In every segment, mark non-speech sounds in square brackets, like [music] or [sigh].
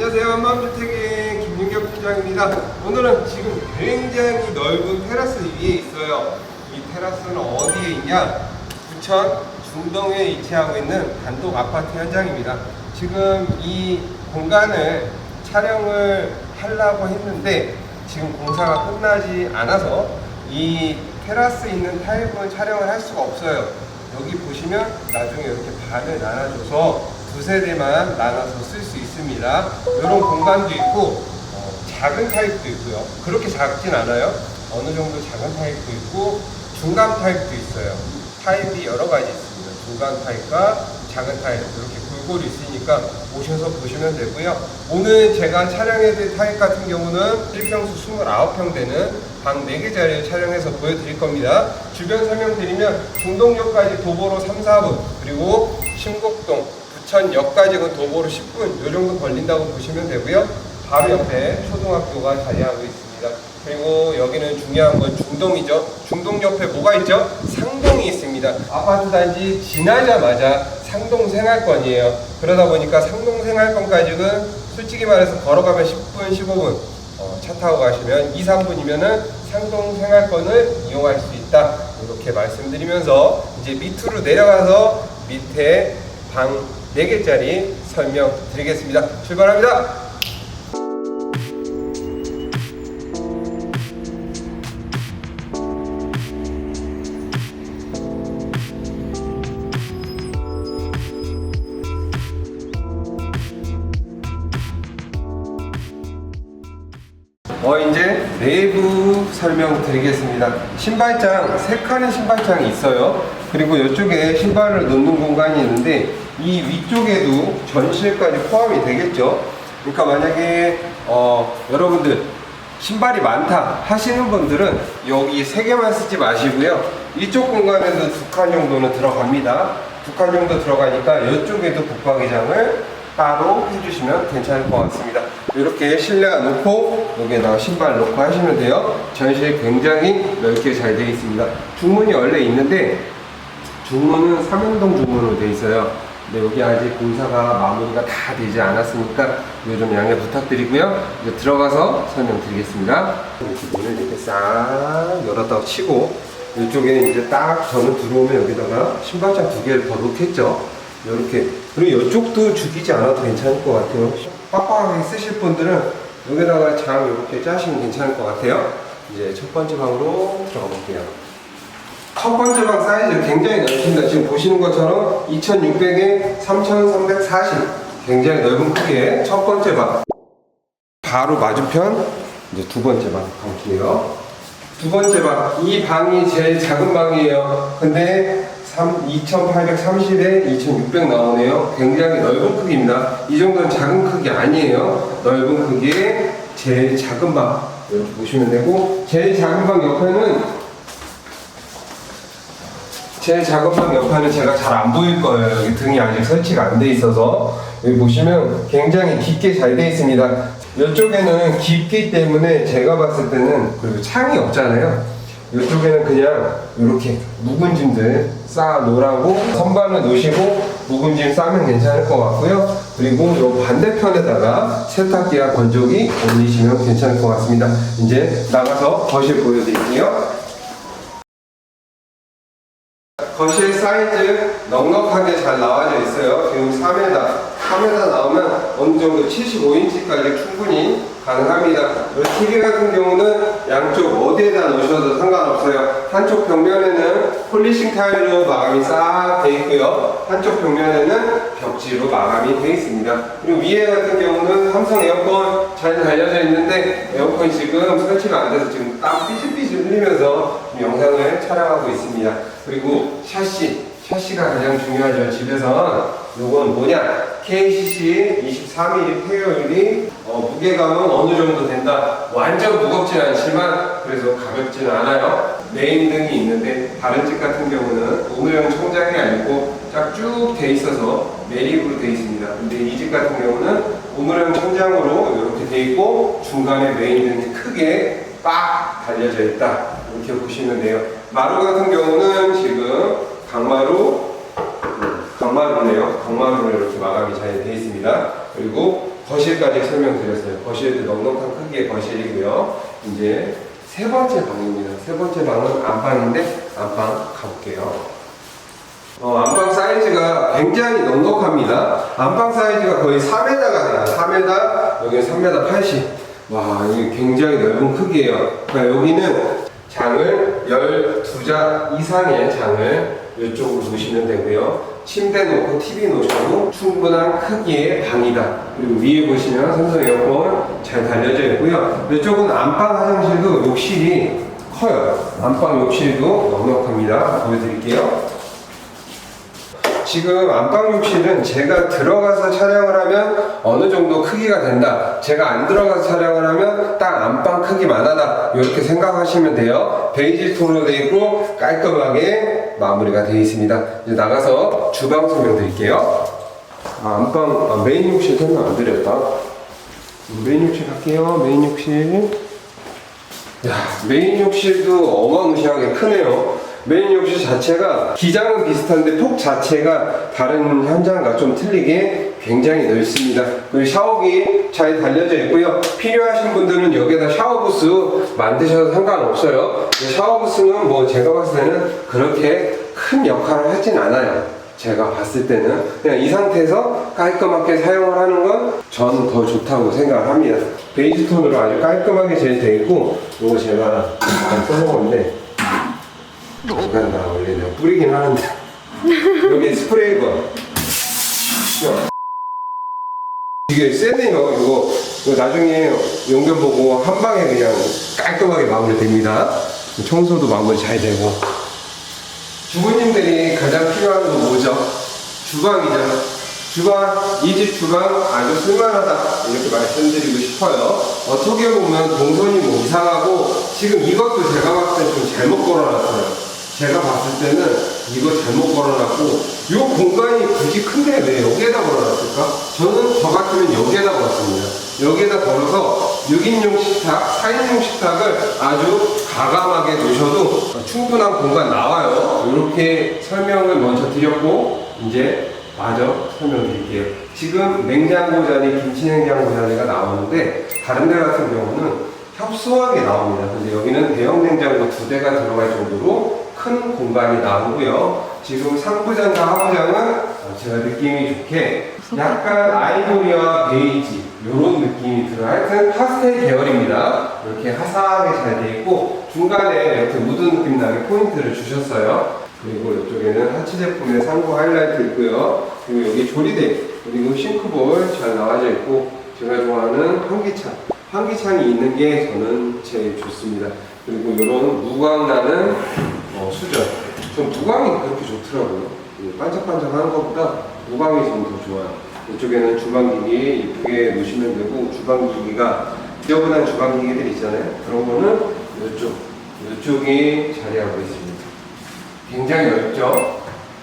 안녕하세요. 한마음주택의 김윤경 팀장입니다. 오늘은 지금 굉장히 넓은 테라스 위에 있어요. 이 테라스는 어디에 있냐? 부천 중동에 위치하고 있는 단독 아파트 현장입니다. 지금 이 공간을 촬영을 하려고 했는데 지금 공사가 끝나지 않아서 이 테라스 있는 타입은 촬영을 할 수가 없어요. 여기 보시면 나중에 이렇게 반을 나눠줘서 두 세대만 나눠서 쓸 수 있 습니다. 이런 공간도 있고 어, 작은 타입도 있고요. 그렇게 작진 않아요. 어느 정도 작은 타입도 있고 중간 타입도 있어요. 타입이 여러 가지 있습니다. 중간 타입과 작은 타입 이렇게 골고루 있으니까 오셔서 보시면 되고요. 오늘 제가 촬영해드릴 타입 같은 경우는 1평수 29평 되는 방 4개짜리를 촬영해서 보여드릴 겁니다. 주변 설명드리면 중동역까지 도보로 3, 4분 그리고 신곡동, 부천역까지는 도보로 10분 이 정도 걸린다고 보시면 되고요. 바로 옆에 초등학교가 자리하고 있습니다. 그리고 여기는 중요한 건 중동이죠. 중동 옆에 뭐가 있죠? 상동이 있습니다. 아파트 단지 지나자마자 상동 생활권이에요. 그러다 보니까 상동 생활권까지는 솔직히 말해서 걸어가면 10분, 15분 어, 차 타고 가시면 2, 3분이면은 상동 생활권을 이용할 수 있다. 이렇게 말씀드리면서 이제 밑으로 내려가서 밑에 방 4개짜리 설명 드리겠습니다. 출발합니다. 어 이제 내부 설명 드리겠습니다. 신발장 세 칸의 신발장이 있어요. 그리고 이쪽에 신발을 놓는 공간이 있는데 이 위쪽에도 전실까지 포함이 되겠죠. 그러니까 만약에 어, 여러분들 신발이 많다 하시는 분들은 여기 세 개만 쓰지 마시고요. 이쪽 공간에도 두 칸 정도는 들어갑니다. 두 칸 정도 들어가니까 이쪽에도 붙박이장을 따로 해주시면 괜찮을 것 같습니다. 이렇게 실내가 놓고 여기에다가 신발 놓고 하시면 돼요. 전실 굉장히 넓게 잘 되어 있습니다. 중문이 원래 있는데 중문은 삼연동 중문으로 되어 있어요. 근데 여기 아직 공사가 마무리가 다 되지 않았으니까 좀 양해 부탁드리고요. 이제 들어가서 설명드리겠습니다. 이렇게 문을 이렇게 싹 열었다고 치고 이쪽에 이제 딱 저는 들어오면 여기다가 신발장 두 개를 더 놓겠죠. 이렇게 그리고 이쪽도 죽이지 않아도 괜찮을 것 같아요. 빡빡하게 쓰실 분들은 여기다가 장 이렇게 짜시면 괜찮을 것 같아요. 이제 첫 번째 방으로 들어가 볼게요. 첫 번째 방 사이즈 굉장히 넓습니다. 지금 보시는 것처럼 2600에 3340 굉장히 넓은 크기의 첫 번째 방. 바로 맞은편 이제 두 번째 방 갈게요. 두 번째 방. 이 방이 제일 작은 방이에요. 근데 2830에 2600 나오네요. 굉장히 넓은 크기입니다. 이 정도는 작은 크기 아니에요. 넓은 크기의 제일 작은 방. 이렇게 보시면 되고, 제일 작은 방 옆에는 제일 작은 방 옆에는 제가 잘 안 보일 거예요. 여기 등이 아직 설치가 안 돼 있어서. 여기 보시면 굉장히 깊게 잘 돼 있습니다. 이쪽에는 깊기 때문에 제가 봤을 때는 그리고 창이 없잖아요. 이쪽에는 그냥 이렇게 묵은 짐들 쌓아 놓으라고 선반을 놓으시고 묵은 짐 싸면 괜찮을 것 같고요. 그리고 이 반대편에다가 세탁기와 건조기 올리시면 괜찮을 것 같습니다. 이제 나가서 거실 보여드릴게요. 거실 사이즈 넉넉하게 잘 나와져 있어요. 지금 3m. 3m 나오면 어느 정도 75인치까지 충분히 가능합니다. 이 TV 같은 경우는 양쪽 어디에다 놓으셔도 상관없어요. 한쪽 벽면에는 폴리싱 타일로 마감이 싹 돼 있고요. 한쪽 벽면에는 벽지로 마감이 돼 있습니다. 그리고 위에 같은 경우는 삼성 에어컨 잘 달려져 있는데 에어컨이 지금 설치가 안 돼서 지금 땀 삐질삐질 흘리면서 영상을 촬영하고 있습니다. 그리고 샤시, 샤시가 가장 중요하죠. 집에선 요건 뭐냐? KCC 23mm 폐요율이 어, 무게감은 어느 정도 된다. 완전 무겁진 않지만 그래서 가볍지는 않아요. 메인 등이 있는데 다른 집 같은 경우는 오늘형 총장이 아니고 쫙 쭉 돼 있어서 매립으로 돼 있습니다. 근데 이 집 같은 경우는 오늘형 천장으로 이렇게 돼 있고 중간에 메인 등이 크게 빡 달려져 있다. 이렇게 보시면 돼요. 마루 같은 경우는 지금 강마루 강마루네요. 강마루로 이렇게 마감이 잘 되어 있습니다. 그리고 거실 거실까지 설명드렸어요. 거실도 넉넉한 크기의 거실이고요. 이제 세 번째 방입니다. 세 번째 방은 안방인데 안방 가볼게요. 어, 안방 사이즈가 굉장히 넉넉합니다. 안방 사이즈가 거의 4m가 돼요. 4m, 여기는 3m 80. 와, 이게 굉장히 넓은 크기예요. 그러니까 여기는 장을 12장 이상의 장을 이쪽으로 놓으시면 되고요. 침대 놓고 TV 놓으셔도 충분한 크기의 방이다. 그리고 위에 보시면 삼성 에어컨 잘 달려져 있고요. 이쪽은 안방 화장실도 욕실이 커요. 안방 욕실도 넉넉합니다. 보여드릴게요. 지금 안방 욕실은 제가 들어가서 촬영을 하면 어느 정도 크기가 된다. 제가 안 들어가서 촬영을 하면 딱 안방 크기만 하다. 이렇게 생각하시면 돼요. 베이지 톤으로 되어 있고 깔끔하게 마무리가 되어 있습니다. 이제 나가서 주방 설명 드릴게요. 아, 안방 아, 메인 욕실 설명 안 드렸다. 메인 욕실 갈게요. 메인 욕실. 야, 메인 욕실도 어마무시하게 크네요. 메인 욕실 자체가 기장은 비슷한데 폭 자체가 다른 현장과 좀 틀리게 굉장히 넓습니다. 그리고 샤워기 잘 달려져 있고요. 필요하신 분들은 여기다 샤워부스 만드셔도 상관없어요. 샤워부스는 뭐 제가 봤을 때는 그렇게 큰 역할을 하진 않아요. 제가 봤을 때는 그냥 이 상태에서 깔끔하게 사용을 하는 건 저는 더 좋다고 생각을 합니다. 베이지 톤으로 아주 깔끔하게 제일 되어 있고 이거 제가 안 써먹었는데 잠깐 나 원래 내가 뿌리긴 하는데 [laughs] 여기 스프레이건 이게 세네요 이거, 이거 나중에 용변 보고 한 방에 그냥 깔끔하게 마무리됩니다 청소도 마무리 잘 되고 주부님들이 가장 필요한 건 뭐죠? 주방이죠. 주방, 이 집 주방 아주 쓸만하다. 이렇게 말씀드리고 싶어요. 어떻게 보면 동선이 뭐 이상하고, 지금 이것도 제가 봤을 때 좀 잘못 걸어놨어요. 제가 봤을 때는 이거 잘못 걸어놨고, 이 공간이 굳이 큰데 왜 여기에다 걸어놨을까? 저는 저 같으면 여기에다 걸었습니다. 여기에다 걸어서 6인용 식탁, 4인용 식탁을 아주 가감하게 놓으셔도 충분한 공간 나와요. 이렇게 설명을 먼저 드렸고, 이제 마저 설명드릴게요. 지금 냉장고 자리, 김치 냉장고 자리가 나오는데, 다른 데 같은 경우는 협소하게 나옵니다. 근데 여기는 대형 냉장고 두 대가 들어갈 정도로 큰 공간이 나오고요. 지금 상부장과 하부장은 제가 느낌이 좋게 약간 아이보리와 베이지 이런 느낌이 들어요. 하여튼 파스텔 계열입니다. 이렇게 화사하게 잘돼 있고 중간에 이렇게 무드 느낌 나게 포인트를 주셨어요. 그리고 이쪽에는 하치 제품의 상부 하이라이트 있고요. 그리고 여기 조리대 그리고 싱크볼 잘 나와져 있고 제가 좋아하는 환기창 환기창이 있는 게 저는 제일 좋습니다. 그리고 이런 무광 나는 어, 수전. 전 무광이 그렇게 좋더라고요. 이 반짝반짝하는 것보다 무광이 좀 더 좋아요. 이쪽에는 주방기기 이쁘게 놓으시면 되고 주방기기가 지저분한 주방기기들 있잖아요. 그런 거는 이쪽, 이쪽이 자리하고 있습니다. 굉장히 넓죠?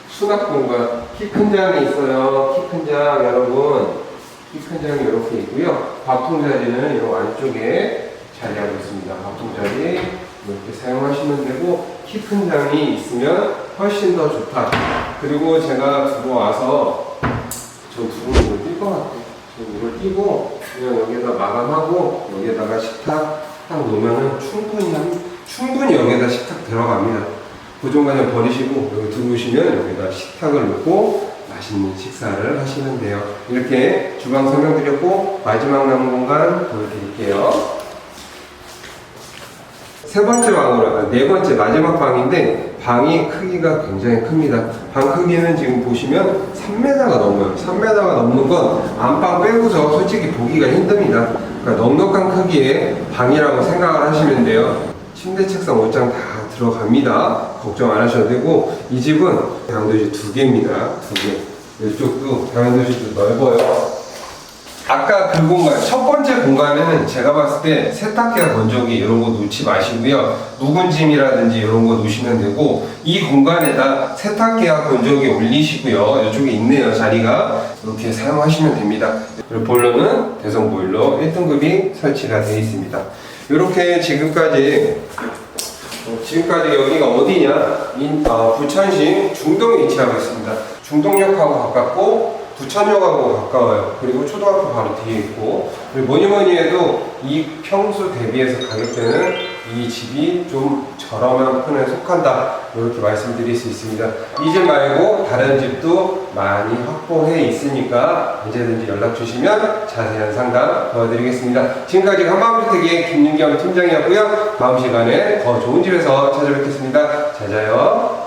수납 공간. 키 큰 장이 있어요. 키 큰 장 여러분. 키 큰 장이 이렇게 있고요. 밥통 자리는 이 안쪽에 자리하고 있습니다. 밥통 자리 이렇게 사용하시면 되고 키큰 장이 있으면 훨씬 더 좋다. 그리고 제가 들어와서 저 두분 이거 뛸것 같아요. 저 이걸 띄고 그냥 여기다 마감하고 여기에다가 식탁 딱 놓으면은 충분히 한, 충분히 여기에다 식탁 들어갑니다. 고정관념 버리시고 여기 들어오시면 여기다 식탁을 놓고 맛있는 식사를 하시면 돼요. 이렇게 주방 설명드렸고 마지막 남은 공간 보여드릴게요. 세 번째 방으로, 아, 네 번째 마지막 방인데 방이 크기가 굉장히 큽니다. 방 크기는 지금 보시면 3m가 넘어요. 3m가 넘는 건 안방 빼고서 솔직히 보기가 힘듭니다. 그러니까 넉넉한 크기의 방이라고 생각을 하시면 돼요. 침대, 책상, 옷장 다 들어갑니다. 걱정 안 하셔도 되고 이 집은 배양도실 두 개입니다. 두 개. 이쪽도 배양도실도 넓어요. 아까 그 공간, 첫 번째 공간에는 제가 봤을 때 세탁기나 건조기 이런 거 놓지 마시고요. 묵은 짐이라든지 이런 거 놓으시면 되고, 이 공간에다 세탁기와 건조기 올리시고요. 이쪽에 있네요, 자리가. 이렇게 사용하시면 됩니다. 그리고 보일러는 대성 보일러 1등급이 설치가 되어 있습니다. 이렇게 지금까지 어, 지금까지 여기가 어디냐? 인, 아, 부천시 중동에 위치하고 있습니다. 중동역하고 가깝고 부천역하고 가까워요. 그리고 초등학교 바로 뒤에 있고 그리고 뭐니 뭐니 해도 이 평수 대비해서 가격대는 이 집이 좀 저렴한 편에 속한다 이렇게 말씀드릴 수 있습니다. 이 집 말고 다른 집도 많이 확보해 있으니까 언제든지 연락 주시면 자세한 상담 도와드리겠습니다. 지금까지 한마음주택의 김윤경 팀장이었고요. 다음 시간에 더 좋은 집에서 찾아뵙겠습니다. 잘 자요.